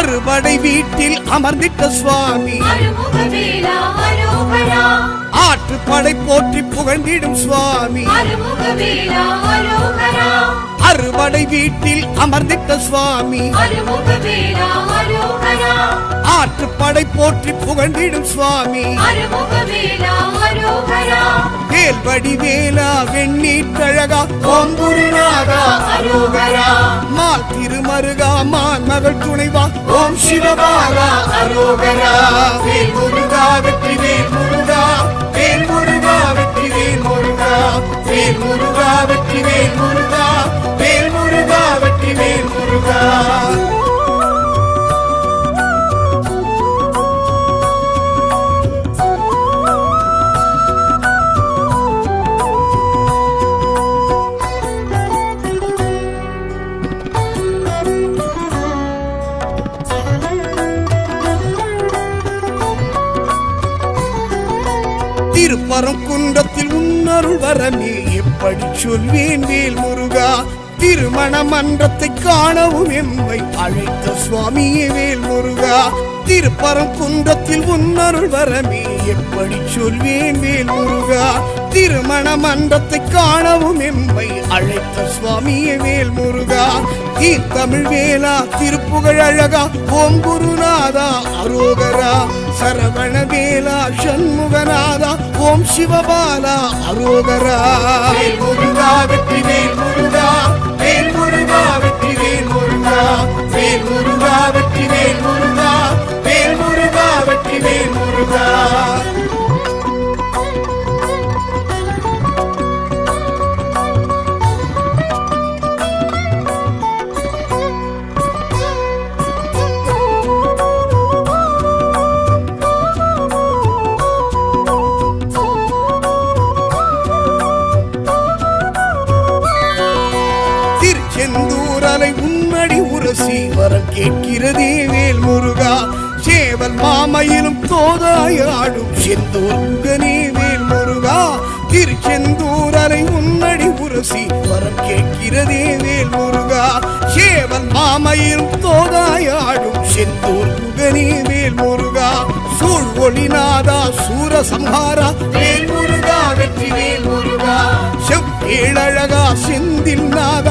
அறுபடை வீட்டில் அமர்ந்திட்ட சுவாமி. ஆற்றுப்படை போற்றி புகழ்ந்திடும் சுவாமி. அறுபடை வீட்டில் அமர்ந்திட்ட சுவாமி. ஆற்றுப்படை போற்றி புகழ்ந்திடும் சுவாமி. வேல்வடி வேலா வெண்ணீற்றழகா ஓம் குருநாதா அரோகரா. மால் திருமருகா மான் மகள் துணைவா ஓம் சிவபாலா அரோகரா வேல் முருகா வெற்றி வேல் முருகா. திருப்பரம் குன்றத்தில் உன்னருள் வரமே எப்படி சொல்வேன் வேல் முருகா. திருமண மன்றத்தை காணவும் எம்மை அழைத்த சுவாமியே வேல் முருகா. திருப்பரம் குன்றத்தில் உன்னருள் வரமே எப்படி சொல்வேன் வேல் முருகா? திருமண மன்றத்தை காணவும் எம்மை அழைத்த சுவாமியே வேல் முருகா. தீர்த்தமிழ் வேலா திருப்புகழ் அழகா ஓம் குருநாதா அரோகரா. சரவண வேலா சண்முகநாதா ஓம் சிவபாலா அரோகரா. முருகா வெற்றி வேல் முருகா. திருச்செந்தூர் உன்னடி உரசி வரம் கேட்கிறதே வேல் முருகா சேவல் மாமையிலும் தோதாயாடும் செந்தூர் முகனே வேல் முருகா திருச்செந்தூர் அலை உன்னடி உரசி வரம் கேட்கிறதே வேல் முருகா சேவல் மாமையிலும் தோதாயாடும் செந்தூர் முகனே வேல் முருகா சூழ் ஒளிநாதா சூர சம்ஹாரா வேல் முருகா வெற்றி வேல் முருகா செவ்வேழகா செந்தில் நாதா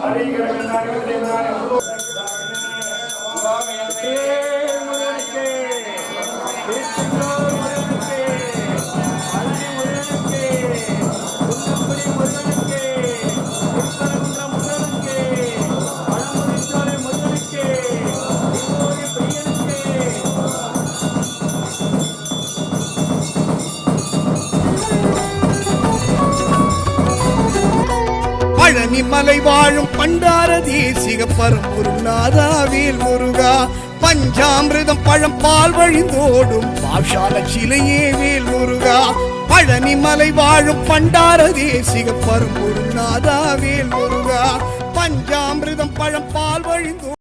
ஹரிகரன் அறிவு தேவனாய் அமுதோ சுவாமி அன்பே பழனி மலை வாழும் பண்டார தேசிக பரம்பொருநாதா வேல் முருகா. பஞ்சாமிரதம் பழம் பால் வழிந்தோடும் பாஷால சிலையே வேல் முருகா. பழனி மலை வாழும் பண்டார தேசிக பரம்பொருநாதா வேல் முருகா. பஞ்சாமிரதம் பழம் பால் வழிந்தோடும்